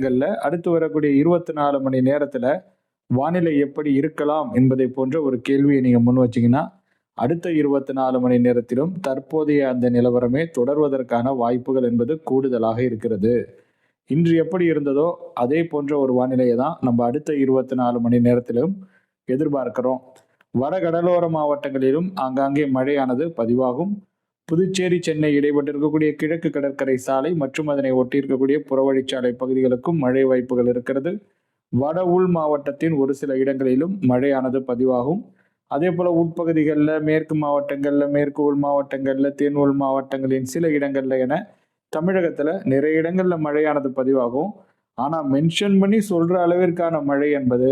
மாவட்டங்களில் அடுத்து வரக்கூடிய இருபத்தி நாலு மணி நேரத்தில் வானிலை எப்படி இருக்கலாம் என்பதை போன்ற ஒரு கேள்வியை நீங்கள் முன் வச்சிங்கன்னா அடுத்த இருபத்தி நாலு மணி நேரத்திலும் தற்போதைய அந்த நிலவரமே தொடர்வதற்கான வாய்ப்புகள் என்பது கூடுதலாக இருக்கிறது. இன்று எப்படி இருந்ததோ அதே போன்ற ஒரு வானிலையை தான் நம்ம அடுத்த இருபத்தி நாலு மணி நேரத்திலும் எதிர்பார்க்கிறோம். வட கடலோர மாவட்டங்களிலும் ஆங்காங்கே மழையானது பதிவாகும். புதுச்சேரி சென்னை இடைப்பட்டு இருக்கக்கூடிய கிழக்கு கடற்கரை சாலை மற்றும் அதனை ஒட்டி இருக்கக்கூடிய புறவழிச்சாலை பகுதிகளுக்கும் மழை வாய்ப்புகள் இருக்கிறது. வட உள் மாவட்டத்தின் ஒரு சில இடங்களிலும் மழையானது பதிவாகும். அதே போல உட்பகுதிகளில் மேற்கு மாவட்டங்களில் மேற்கு உள் மாவட்டங்களில் தென் உள் மாவட்டங்களின் சில இடங்களில் என தமிழகத்தில் நிறைய இடங்களில் மழையானது பதிவாகும். ஆனால் மென்ஷன் பண்ணி சொல்கிற அளவிற்கான மழை என்பது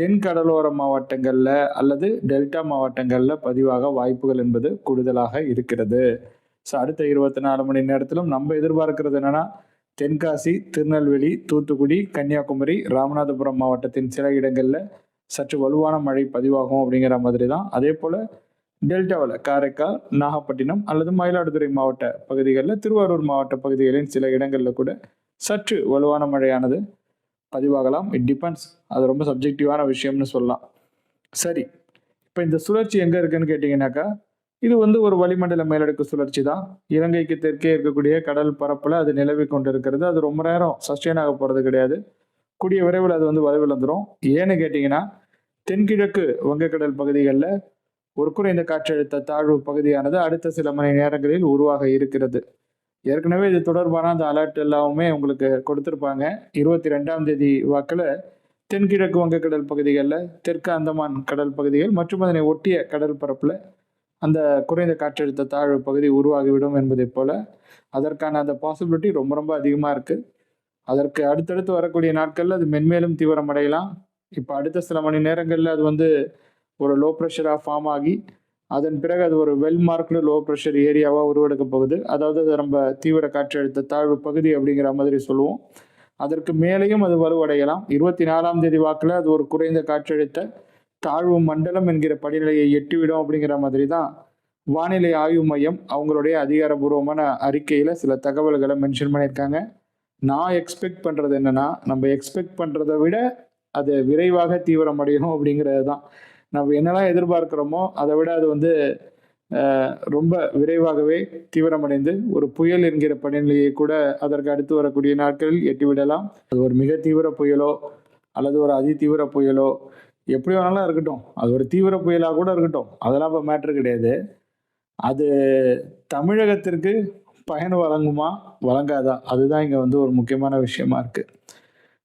தென் கடலோர மாவட்டங்களில் அல்லது டெல்டா மாவட்டங்களில் பதிவாக வாய்ப்புகள் என்பது கூடுதலாக இருக்கிறது. ஸோ அடுத்த இருபத்தி நாலு மணி நேரத்திலும் நம்ம எதிர்பார்க்கிறது என்னென்னா தென்காசி திருநெல்வேலி தூத்துக்குடி கன்னியாகுமரி ராமநாதபுரம் மாவட்டத்தின் சில இடங்களில் சற்று வலுவான மழை பதிவாகும் அப்படிங்கிற மாதிரி தான். அதே போல் டெல்டாவில் காரைக்கால் நாகப்பட்டினம் அல்லது மயிலாடுதுறை மாவட்ட பகுதிகளில் திருவாரூர் மாவட்ட பகுதிகளின் சில இடங்களில் கூட சற்று வலுவான மழையானது பதிவாகலாம். இட் டிபெண்ட்ஸ் அது ரொம்ப சப்ஜெக்டிவான விஷயம்னு சொல்லலாம். சரி. இப்போ இந்த சுழற்சி எங்கே இருக்குன்னு கேட்டிங்கனாக்கா இது வந்து ஒரு வளிமண்டல மேலடுக்கு சுழற்சி தான். இலங்கைக்கு தெற்கே இருக்கக்கூடிய கடல் பரப்பில் அது நிலவி கொண்டு இருக்கிறது அது ரொம்ப நேரம் சஸ்டெயின் ஆக போகிறது கிடையாது. கூடிய விரைவில் அது வந்து வலுவிழந்துடும் ஏன்னு கேட்டிங்கன்னா தென்கிழக்கு வங்கக்கடல் பகுதிகளில் ஒரு குறைந்த காற்றழுத்த தாழ்வு பகுதியானது அடுத்த சில மணி நேரங்களில் உருவாக இருக்கிறது. ஏற்கனவே இது தொடர்பான அந்த அலர்ட் எல்லாமே உங்களுக்கு கொடுத்துருப்பாங்க. இருபத்தி ரெண்டாம் தேதி வாக்கில் தென்கிழக்கு வங்கக்கடல் பகுதிகளில் தெற்கு அந்தமான் கடல் பகுதிகள் மற்றும் அதனை ஒட்டிய கடல் பரப்பில் அந்த குறைந்த காற்றழுத்த தாழ்வு பகுதி உருவாகிவிடும் என்பதை போல அதற்கான அந்த பாசிபிலிட்டி ரொம்ப ரொம்ப அதிகமாக இருக்குது அதற்கு அடுத்தடுத்து வரக்கூடிய நாட்களில் அது மென்மேலும் தீவிரமடையலாம். இப்போ அடுத்த சில மணி நேரங்களில் அது வந்து ஒரு லோ ப்ரெஷராக ஃபார்ம் ஆகி அதன் பிறகு அது ஒரு வெல் மார்க்டு லோ ப்ரெஷர் ஏரியாவாக உருவெடுக்க போகுது. அதாவது அது நம்ம தீவிர காற்றழுத்த தாழ்வு பகுதி அப்படிங்கிற மாதிரி சொல்லுவோம். அதற்கு மேலேயும் அது வலுவடையலாம். இருபத்தி நாலாம் தேதி வாக்கில் அது ஒரு குறைந்த காற்றழுத்த தாழ்வு மண்டலம் என்கிற படிநிலையை எட்டிவிடும் அப்படிங்கிற மாதிரி தான் வானிலை ஆய்வு மையம் அவங்களுடைய அதிகாரபூர்வமான அறிக்கையில் சில தகவல்களை மென்ஷன் பண்ணியிருக்காங்க. நான் எக்ஸ்பெக்ட் பண்ணுறது என்னென்னா நம்ம எக்ஸ்பெக்ட் பண்ணுறதை விட அது விரைவாக தீவிரமடையும் அப்படிங்கிறது தான் நம்ம என்னெல்லாம் எதிர்பார்க்கிறோமோ அதை விட அது வந்து ரொம்ப விரைவாகவே தீவிரமடைந்து ஒரு புயல் என்கிற படிநிலையை கூட அதற்கு அடுத்து வரக்கூடிய நாட்களில் எட்டிவிடலாம் அது ஒரு மிக தீவிர புயலோ அல்லது ஒரு அதி தீவிர புயலோ எப்படி வேணாலும் இருக்கட்டும். அது ஒரு தீவிர புயலாக கூட இருக்கட்டும். அதெல்லாம் இப்போ மேட்ரு கிடையாது. அது தமிழகத்திற்கு பயன் வழங்குமா? வழங்காதா? அதுதான் இங்கே வந்து ஒரு முக்கியமான விஷயமா இருக்குது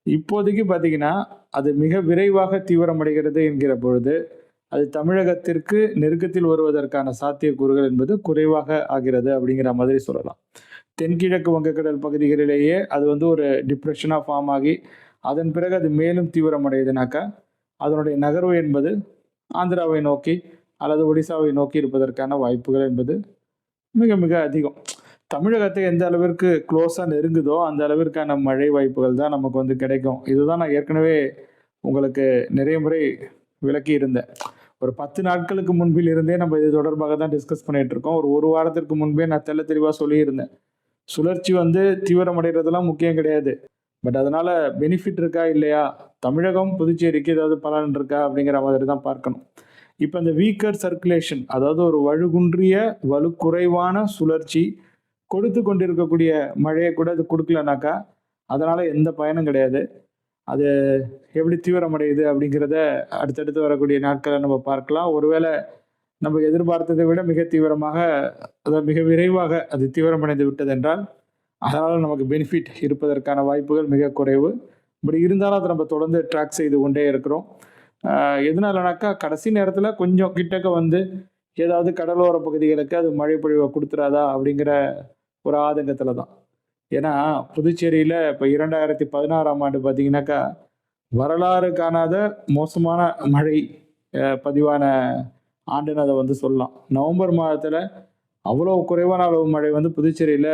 இப்போதைக்கு பார்த்தீங்கன்னா அது மிக விரைவாக தீவிரமடைகிறது என்கிற பொழுது அது தமிழகத்திற்கு நெருக்கத்தில் வருவதற்கான சாத்தியக்கூறுகள் என்பது குறைவாக ஆகிறது அப்படிங்கிற மாதிரி சொல்லலாம். தென்கிழக்கு வங்கக்கடல் பகுதிகளிலேயே அது வந்து ஒரு டிப்ரெஷனாக ஃபார்ம் ஆகி அதன் பிறகு அது மேலும் தீவிரமடையுதுனாக்கா அதனுடைய நகர்வு என்பது ஆந்திராவை நோக்கி அல்லது ஒடிசாவை நோக்கி இருப்பதற்கான வாய்ப்புகள் என்பது மிக மிக அதிகம். தமிழகத்தை எந்த அளவிற்கு க்ளோஸாக நெருங்குதோ அந்த அளவிற்கான மழை வாய்ப்புகள் தான் நமக்கு வந்து கிடைக்கும். இதுதான் நான் ஏற்கனவே உங்களுக்கு நிறைய முறை விளக்கி இருந்தேன் ஒரு பத்து நாட்களுக்கு முன்பில் இருந்தே நம்ம இது தொடர்பாக தான் டிஸ்கஸ் பண்ணிட்டு இருக்கோம். ஒரு ஒரு வாரத்திற்கு முன்பே நான் தெல்ல தெளிவாக சொல்லியிருந்தேன். சுழற்சி வந்து தீவிரமடைகிறதுலாம் முக்கியம் கிடையாது. பட் அதனால பெனிஃபிட் இருக்கா இல்லையா? தமிழகம் புதுச்சேரிக்கு ஏதாவது பலன் இருக்கா அப்படிங்கிற மாதிரி தான் பார்க்கணும். இப்போ இந்த வீக்கர் சர்க்குலேஷன் அதாவது ஒரு வலுகுன்றிய வலுக்குறைவான சுழற்சி கொடுத்து கொண்டிருக்கக்கூடிய மழையை கூட அது கொடுக்கலனாக்கா அதனால் எந்த பயனும் கிடையாது. அது எப்படி தீவிரமடையுது அப்படிங்கிறத அடுத்தடுத்து வரக்கூடிய நாட்களை நம்ம பார்க்கலாம். ஒருவேளை நம்ம எதிர்பார்த்ததை விட மிக தீவிரமாக அதாவது மிக விரைவாக அது தீவிரமடைந்து விட்டது என்றால் அதனால் நமக்கு பெனிஃபிட் இருப்பதற்கான வாய்ப்புகள் மிக குறைவு. இப்படி இருந்தாலும் அதை நம்ம தொடர்ந்து ட்ராக் செய்து கொண்டே இருக்கிறோம். எதனாலனாக்கா கடைசி நேரத்தில் கொஞ்சம் கிட்டக்க வந்து ஏதாவது கடலோர பகுதிகளுக்கு அது மழை பொழிவை கொடுத்துறாதா அப்படிங்கிற ஒரு ஆதங்கத்தில் தான் ஏன்னா புதுச்சேரியில் இப்போ இரண்டாயிரத்தி பதினாறாம் ஆண்டு பார்த்தீங்கன்னாக்கா வரலாறு காணாத மோசமான மழை பதிவான ஆண்டுன்னு அதை வந்து சொல்லலாம். நவம்பர் மாதத்தில் அவ்வளோ குறைவான அளவு மழை வந்து புதுச்சேரியில்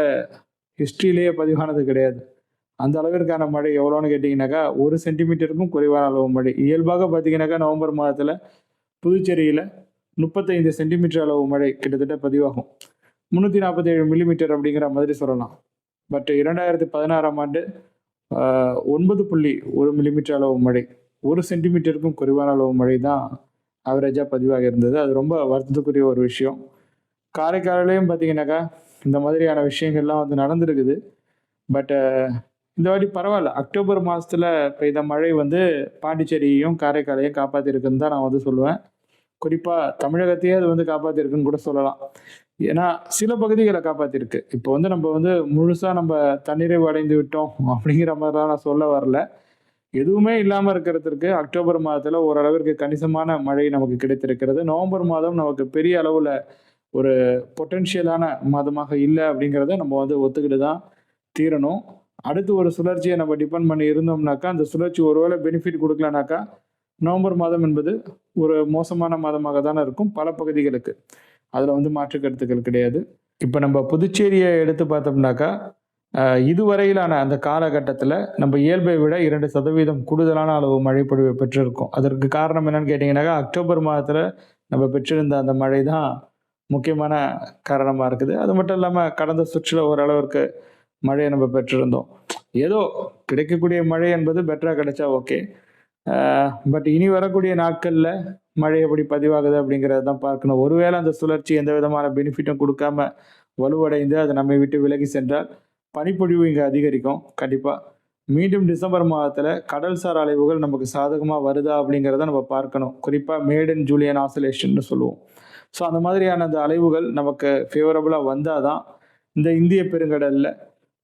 ஹிஸ்ட்ரியிலேயே பதிவானது கிடையாது. அந்த அளவிற்கான மழை எவ்வளோன்னு கேட்டிங்கனாக்கா ஒரு சென்டிமீட்டருக்கும் குறைவான அளவு மழை. இயல்பாக பார்த்தீங்கன்னாக்கா நவம்பர் மாதத்தில் புதுச்சேரியில் முப்பத்தைந்து சென்டிமீட்டர் அளவு மழை கிட்டத்தட்ட பதிவாகும். முந்நூற்றி நாற்பத்தேழு மில்லிமீட்டர் அப்படிங்கிற மாதிரி சொல்லலாம். பட் இரண்டாயிரத்தி பதினாறாம் ஆண்டு ஒன்பது புள்ளி ஒரு மில்லிமீட்டர் அளவு மழை. ஒரு சென்டிமீட்டருக்கும் குறைவான அளவு மழை தான் ஆவரேஜாக பதிவாக இருந்தது. அது ரொம்ப வருத்தத்துக்குரிய ஒரு விஷயம். காரைக்காலையும் பார்த்தீங்கன்னாக்கா இந்த மாதிரியான விஷயங்கள்லாம் வந்து நடந்திருக்குது. பட் இந்த வாட்டி பரவாயில்ல. அக்டோபர் மாதத்தில் பெய்த மழை வந்து பாண்டிச்சேரியையும் காரைக்காலையும் காப்பாற்றிருக்குன்னு தான் நான் வந்து சொல்லுவேன். குறிப்பாக தமிழகத்தையே அது வந்து காப்பாற்றிருக்குன்னு கூட சொல்லலாம். ஏன்னா சில பகுதிகளை காப்பாற்றிருக்கு இப்போ வந்து நம்ம வந்து முழுசாக நம்ம தன்னிறைவு அடைந்து விட்டோம் அப்படிங்கிற மாதிரிலாம் நான் சொல்ல வரல. எதுவுமே இல்லாமல் இருக்கிறதுக்கு அக்டோபர் மாதத்தில் ஓரளவிற்கு கணிசமான மழை நமக்கு கிடைத்திருக்கிறது. நவம்பர் மாதம் நமக்கு பெரிய அளவில் ஒரு பொட்டென்ஷியலான மாதமாக இல்லை அப்படிங்கிறத நம்ம வந்து ஒத்துக்கிட்டு தான் தீரணும். அடுத்து ஒரு சுழற்சியை நம்ம டிபெண்ட் பண்ணி இருந்தோம்னாக்கா அந்த சுழற்சி ஒருவேளை பெனிஃபிட் கொடுக்கலனாக்கா நவம்பர் மாதம் என்பது ஒரு மோசமான மாதமாக தானே இருக்கும் பல பகுதிகளுக்கு. அதில் வந்து மாற்று கருத்துக்கள் கிடையாது. இப்போ நம்ம புதுச்சேரியை எடுத்து பார்த்தோம்னாக்கா இதுவரையிலான அந்த காலகட்டத்தில் நம்ம இயல்பை விட இரண்டு சதவீதம் கூடுதலான அளவு மழைப்பொழிவை பெற்றிருக்கோம். அதற்கு காரணம் என்னன்னு கேட்டிங்கனாக்கா அக்டோபர் மாதத்தில் நம்ம பெற்றிருந்த அந்த மழை தான் முக்கியமான காரணமாக இருக்குது. அது மட்டும் இல்லாமல் கடந்த சுற்றில் ஓரளவிற்கு மழையை நம்ம பெற்றிருந்தோம். ஏதோ கிடைக்கக்கூடிய மழை என்பது பெட்டராக கிடைச்சா ஓகே பட் இனி வரக்கூடிய நாட்களில் மழை எப்படி பதிவாகுது அப்படிங்கிறத தான் பார்க்கணும். ஒருவேளை அந்த சுழற்சி எந்த விதமான பெனிஃபிட்டும் கொடுக்காம வலுவடைந்து அதை நம்மை விட்டு விலகி சென்றால் பனிப்பொழிவு இங்கே அதிகரிக்கும். கண்டிப்பாக மீண்டும் டிசம்பர் மாதத்தில் கடல்சார் அலைவுகள் நமக்கு சாதகமாக வருதா அப்படிங்கிறத நம்ம பார்க்கணும். குறிப்பாக மேடன் ஜூலியன் ஆசோலேஷன் சொல்லுவோம். ஸோ அந்த மாதிரியான அந்த அலைவுகள் நமக்கு ஃபேவரபுளாக வந்தால் தான் இந்த இந்திய பெருங்கடலில்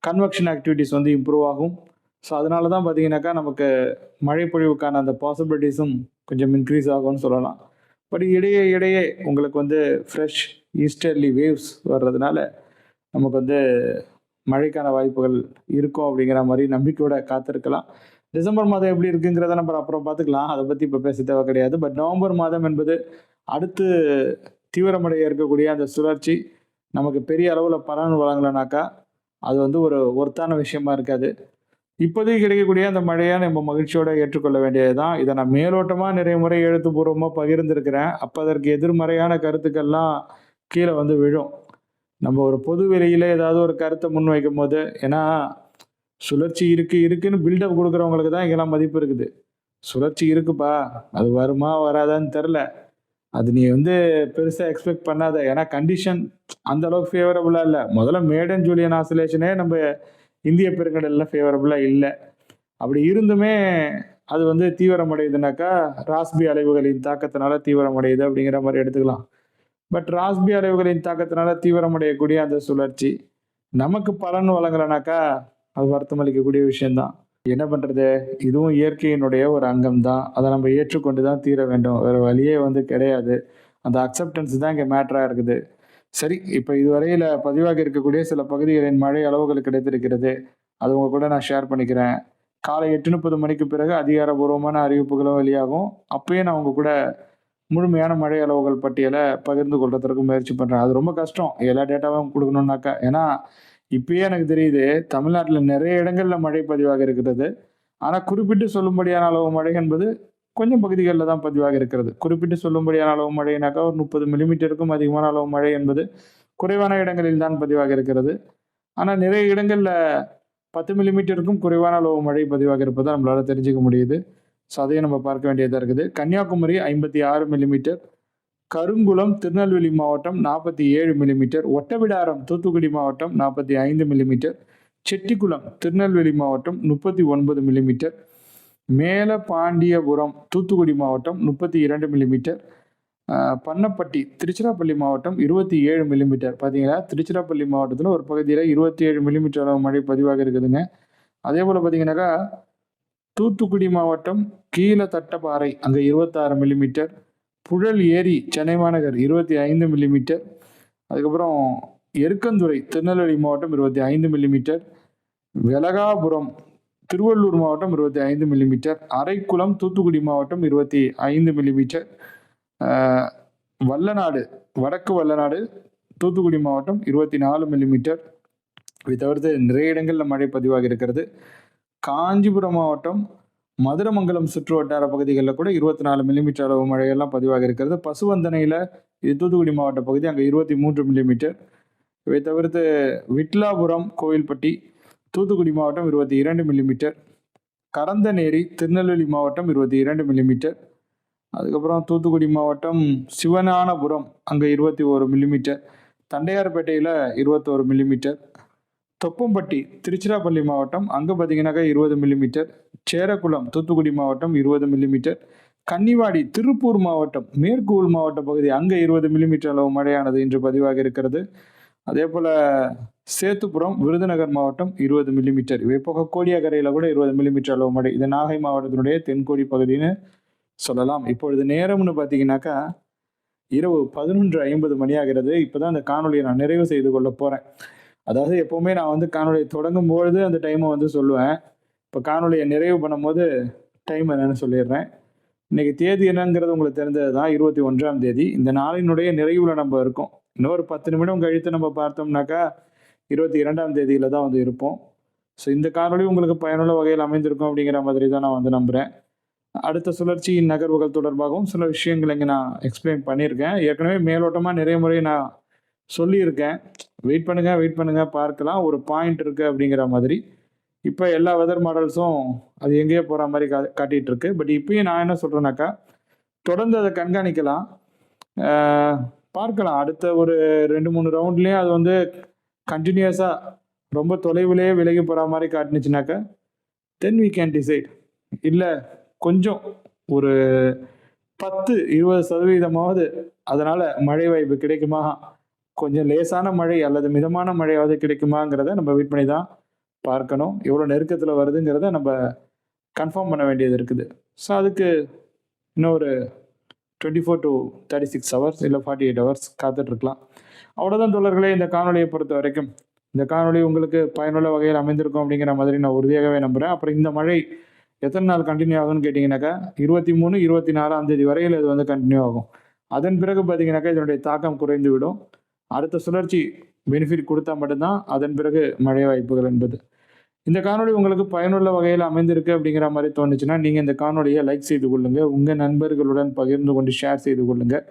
கன்வெக்ஷன் ஆக்டிவிட்டிஸ் வந்து இம்ப்ரூவ் ஆகும். ஸோ அதனால தான் பார்த்தீங்கன்னாக்கா நமக்கு மழைப்பொழிவுக்கான அந்த பாசிபிலிட்டிஸும் கொஞ்சம் இன்க்ரீஸ் ஆகும்னு சொல்லலாம். பட் இடையே இடையே உங்களுக்கு வந்து ஃப்ரெஷ் ஈஸ்டர்லி வேவ்ஸ் வர்றதுனால நமக்கு வந்து மழைக்கான வாய்ப்புகள் இருக்கும் அப்படிங்கிற மாதிரி நம்பிக்கையோட காத்திருக்கலாம். டிசம்பர் மாதம் எப்படி இருக்குங்கிறத நம்ம அப்புறம் பார்த்துக்கலாம் அதை பற்றி இப்போ பேச தேவை கிடையாது. பட் நவம்பர் மாதம் என்பது அடுத்து தீவிரமடைய இருக்கக்கூடிய அந்த சுழற்சி நமக்கு பெரிய அளவில் பலன் வழங்கலைனாக்கா அது வந்து ஒரு ஒர்த்தான விஷயமா இருக்காது. இப்போதைக்கு கிடைக்கக்கூடிய அந்த மழையை நம்ம மகிழ்ச்சியோட ஏற்றுக்கொள்ள வேண்டியது தான் இதை நான் மேலோட்டமாக நிறைய முறை எழுத்துப்பூர்வமாக பகிர்ந்திருக்கிறேன். அப்போ அதற்கு எதிர்மறையான கருத்துக்கள்லாம் கீழே வந்து விழும். நம்ம ஒரு பொது வெளியில் ஏதாவது ஒரு கருத்தை முன்வைக்கும் போது ஏன்னா சுழற்சி இருக்குது இருக்குன்னு பில்டப் கொடுக்குறவங்களுக்கு தான் இங்கெல்லாம் மதிப்பு இருக்குது. சுழற்சி இருக்குப்பா அது வருமா வராதான்னு தெரில அது நீ வந்து பெருசாக எக்ஸ்பெக்ட் பண்ணாத. ஏன்னா கண்டிஷன் அந்த அளவுக்கு ஃபேவரபுளாக இல்லை. முதல்ல மேடன் ஜூலியன் ஆசோலேஷனே நம்ம இந்திய பெருங்கடலில் ஃபேவரபுளாக இல்லை. அப்படி இருந்துமே அது வந்து தீவிரமடையுதுனாக்கா ராஸ்பி அலைவுகளின் தாக்கத்தினால தீவிரமடையுது அப்படிங்கிற மாதிரி எடுத்துக்கலாம். பட் ராஸ்பி அலைவுகளின் தாக்கத்தினால தீவிரமடையக்கூடிய அந்த சுழற்சி நமக்கு பலன் வழங்கலைனாக்கா அது வருத்தமளிக்கக்கூடிய விஷயம்தான். என்ன பண்ணுறது இதுவும் இயற்கையினுடைய ஒரு அங்கம் தான் அதை நம்ம ஏற்றுக்கொண்டு தான் தீர வேண்டும். வேறு வழியே வந்து கிடையாது. அந்த அக்செப்டன்ஸ் தான் இங்கே மேட்டராக இருக்குது. சரி இப்போ இதுவரையில் பதிவாக இருக்கக்கூடிய சில பகுதிகளின் மழை அளவுகள் கிடைத்திருக்கிறது. அது உங்க கூட நான் ஷேர் பண்ணிக்கிறேன். காலை எட்டு முப்பது மணிக்கு பிறகு அதிகாரபூர்வமான அறிவிப்புகளும் வெளியாகும். அப்பயே நான் உங்க கூட முழுமையான மழை அளவுகள் பட்டியலை பகிர்ந்து கொள்றதற்கு முயற்சி பண்ணுறேன் அது ரொம்ப கஷ்டம். எல்லா டேட்டாவும் கொடுக்கணும்னாக்கா. ஏன்னா இப்பயே எனக்கு தெரியுது தமிழ்நாட்டில் நிறைய இடங்களில் மழை பதிவாக இருக்கிறது. ஆனால் குறிப்பிட்டு சொல்லும்படியான அளவு மழை என்பது கொஞ்சம் பகுதிகளில் தான் பதிவாக இருக்கிறது. குறிப்பிட்டு சொல்லும்படியான அளவு மழைனாக்கா ஒரு முப்பது மில்லிமீட்டருக்கும் அதிகமான அளவு மழை என்பது குறைவான இடங்களில் தான் பதிவாக இருக்கிறது. ஆனால் நிறைய இடங்களில் பத்து மில்லிமீட்டருக்கும் குறைவான அளவு மழை பதிவாக இருப்பதை நம்மளால் தெரிஞ்சுக்க முடியுது. ஸோ அதையும் நம்ம பார்க்க வேண்டியதாக இருக்குது. கன்னியாகுமரி ஐம்பத்தி ஆறு மில்லிமீட்டர் கருங்குளம் திருநெல்வேலி மாவட்டம் நாற்பத்தி ஏழு மில்லிமீட்டர் ஒட்டவிடாரம் தூத்துக்குடி மாவட்டம் நாற்பத்தி ஐந்து மில்லிமீட்டர் செட்டிக்குளம் திருநெல்வேலி மாவட்டம் முப்பத்தி ஒன்பது மில்லிமீட்டர் மேல பாண்டியபுரம் தூத்துக்குடி மாவட்டம் முப்பத்தி இரண்டு மில்லிமீட்டர் பண்ணப்பட்டி திருச்சிராப்பள்ளி மாவட்டம் இருபத்தி ஏழு மில்லிமீட்டர் பார்த்தீங்கன்னா திருச்சிராப்பள்ளி மாவட்டத்தில் ஒரு பகுதியில் இருபத்தி ஏழு மில்லிமீட்டர் அளவு மழை பதிவாக இருக்குதுங்க. அதே போல் பார்த்தீங்கன்னாக்கா தூத்துக்குடி மாவட்டம் கீழே தட்டப்பாறை அங்கே இருபத்தாறு மில்லிமீட்டர் புழல் ஏரி சென்னை மாநகர் இருபத்தி ஐந்து மில்லிமீட்டர் அதுக்கப்புறம் எருக்கந்துறை திருநெல்வேலி மாவட்டம் இருபத்தி ஐந்து மில்லிமீட்டர் வெலகாபுரம் திருவள்ளூர் மாவட்டம் இருபத்தி ஐந்து மில்லிமீட்டர் அரைக்குளம் தூத்துக்குடி மாவட்டம் இருபத்தி ஐந்து மில்லிமீட்டர் வல்லநாடு வடக்கு வல்லநாடு தூத்துக்குடி மாவட்டம் இருபத்தி நாலு மில்லிமீட்டர் இதை தவிர்த்து நிறைய இடங்களில் மழை பதிவாக இருக்கிறது. காஞ்சிபுரம் மாவட்டம் மதுரமங்கலம் சுற்று வட்டார பகுதிகளில் கூட இருபத்தி நாலு மில்லிமீட்டர் அளவு மழையெல்லாம் பதிவாக இருக்கிறது. பசுவந்தனையில் இது தூத்துக்குடி மாவட்ட பகுதி அங்கே இருபத்தி மூன்று மில்லிமீட்டர் இவை தவிர்த்து விட்லாபுரம் கோவில்பட்டி தூத்துக்குடி மாவட்டம் இருபத்தி இரண்டு மில்லிமீட்டர் கரந்தநேரி திருநெல்வேலி மாவட்டம் இருபத்தி இரண்டு மில்லிமீட்டர் அதுக்கப்புறம் தூத்துக்குடி மாவட்டம் சிவஞானபுரம் அங்கே இருபத்தி ஒரு மில்லிமீட்டர் தண்டையார்பேட்டையில் இருபத்தோரு மில்லிமீட்டர் தொப்பம்பட்டி திருச்சிராப்பள்ளி மாவட்டம் அங்கே பார்த்தீங்கன்னாக்கா இருபது மில்லிமீட்டர் சேரக்குளம் தூத்துக்குடி மாவட்டம் இருபது மில்லிமீட்டர் கன்னிவாடி திருப்பூர் மாவட்டம் மேற்கு உள் மாவட்ட பகுதி அங்கே இருபது மில்லிமீட்டர் அளவு மழையானது இன்று பதிவாக இருக்கிறது. அதே போல் சேத்துப்புறம் விருதுநகர் மாவட்டம் இருபது மில்லிமீட்டர் இவை போக கோடியக்கரையில் கூட இருபது மில்லிமீட்டர் அளவு மழை இது நாகை மாவட்டத்தினுடைய தென்கோடி பகுதின்னு சொல்லலாம். இப்பொழுது நேரம்னு பார்த்தீங்கன்னாக்கா இரவு பதினொன்று ஐம்பது மணி ஆகிறது. இப்போ தான் அந்த காணொலியை நான் நிறைவு செய்து கொள்ள போகிறேன் அதாவது எப்போவுமே நான் வந்து காணொலியை தொடங்கும் பொழுது அந்த டைமை வந்து சொல்லுவேன். இப்போ காணொலியை நிறைவு பண்ணும்போது டைம் என்னன்னு சொல்லிடுறேன். இன்னைக்கு தேதி என்னங்கிறது உங்களுக்கு தெரிஞ்சது தான் இருபத்தி ஒன்றாம் தேதி. இந்த நாளினுடைய நிறைவில் நம்ம இருக்கோம். இன்னொரு பத்து நிமிடம் கழித்து நம்ம பார்த்தோம்னாக்கா இருபத்தி இரண்டாம் தேதியில் தான் வந்து இருப்போம். ஸோ இந்த காணொலி உங்களுக்கு பயனுள்ள வகையில் அமைந்திருக்கும் அப்படிங்கிற மாதிரி தான் நான் வந்து நம்புகிறேன் அடுத்த சுழற்சியின் நகர்வுகள் தொடர்பாகவும் சில விஷயங்கள் இங்கே நான் எக்ஸ்பிளைன் பண்ணியிருக்கேன். ஏற்கனவே மேலோட்டமாக நிறைய முறை நான் சொல்லியிருக்கேன். வெயிட் பண்ணுங்கள் வெயிட் பண்ணுங்கள் பார்க்கலாம். ஒரு பாயிண்ட் இருக்குது அப்படிங்கிற மாதிரி. இப்போ எல்லா வெதர் மாடல்ஸும் அது எங்கேயோ போகிற மாதிரி கா காட்டிகிட்ருக்கு பட் இப்போயும் நான் என்ன சொல்கிறேன்னாக்கா தொடர்ந்து அதை கண்காணிக்கலாம். பார்க்கலாம். அடுத்த ஒரு ரெண்டு மூணு ரவுண்ட்லேயும் அது வந்து கண்டினியூஸாக ரொம்ப தொலைவிலேயே விலகி போகிற மாதிரி காட்டுனுச்சுனாக்கா தென் we கேன் டிசைட் இல்லை கொஞ்சம் ஒரு பத்து இருபது சதவீதமாவது அதனால் மழை வாய்ப்பு கிடைக்குமா? கொஞ்சம் லேசான மழை அல்லது மிதமான மழையாவது கிடைக்குமாங்கிறத நம்ம வெயிட் பண்ணி தான் பார்க்கணும். எவ்வளோ நெருக்கத்தில் வருதுங்கிறத நம்ம கன்ஃபார்ம் பண்ண வேண்டியது இருக்குது. ஸோ அதுக்கு இன்னும் ஒரு twenty four to thirty six hours இல்லை ஃபார்ட்டி எயிட் ஹவர்ஸ் காத்துட்ருக்கலாம் அவ்வளோதான் தோழர்களே இந்த காணொலியை பொறுத்த வரைக்கும். இந்த காணொளி உங்களுக்கு பயனுள்ள வகையில் அமைந்திருக்கும் அப்படிங்கிற மாதிரி நான் உறுதியாகவே நம்புகிறேன் அப்புறம் இந்த மழை எத்தனை நாள் கண்டினியூ ஆகும்னு கேட்டிங்கனாக்கா இருபத்தி மூணு இருபத்தி நாலாம் தேதி வரையில் இது வந்து கண்டினியூ ஆகும். அதன் பிறகு பார்த்தீங்கன்னாக்கா இதனுடைய தாக்கம் குறைந்து விடும் அடுத்த சுழற்சி பெனிஃபிட் கொடுத்தா மட்டும்தான் அதன் பிறகு மழை வாய்ப்புகள் என்பது. இந்த காணொளி உங்களுக்கு பயனுள்ள வகையில் அமைந்திருக்கு அப்படிங்கிற மாதிரி தோணுச்சுன்னா நீங்கள் இந்த காணொலியை லைக் செய்து கொள்ளுங்கள் உங்கள் நண்பர்களுடன் பகிர்ந்து கொண்டு ஷேர் செய்து கொள்ளுங்கள்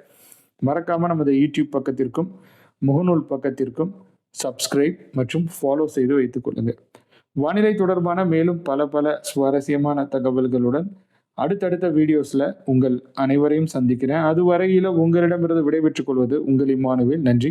மறக்காமல் நமது யூடியூப் பக்கத்திற்கும் முகநூல் பக்கத்திற்கும் சப்ஸ்கிரைப் மற்றும் ஃபாலோ செய்து வைத்துக் கொள்ளுங்கள் வானிலை தொடர்பான மேலும் பல பல சுவாரஸ்யமான தகவல்களுடன் அடுத்தடுத்த வீடியோஸில் உங்கள் அனைவரையும் சந்திக்கிறேன். அதுவரையில் உங்களிடமிருந்து விடைபெற்றுக் கொள்வது உங்கள் இம்மானுவில். நன்றி.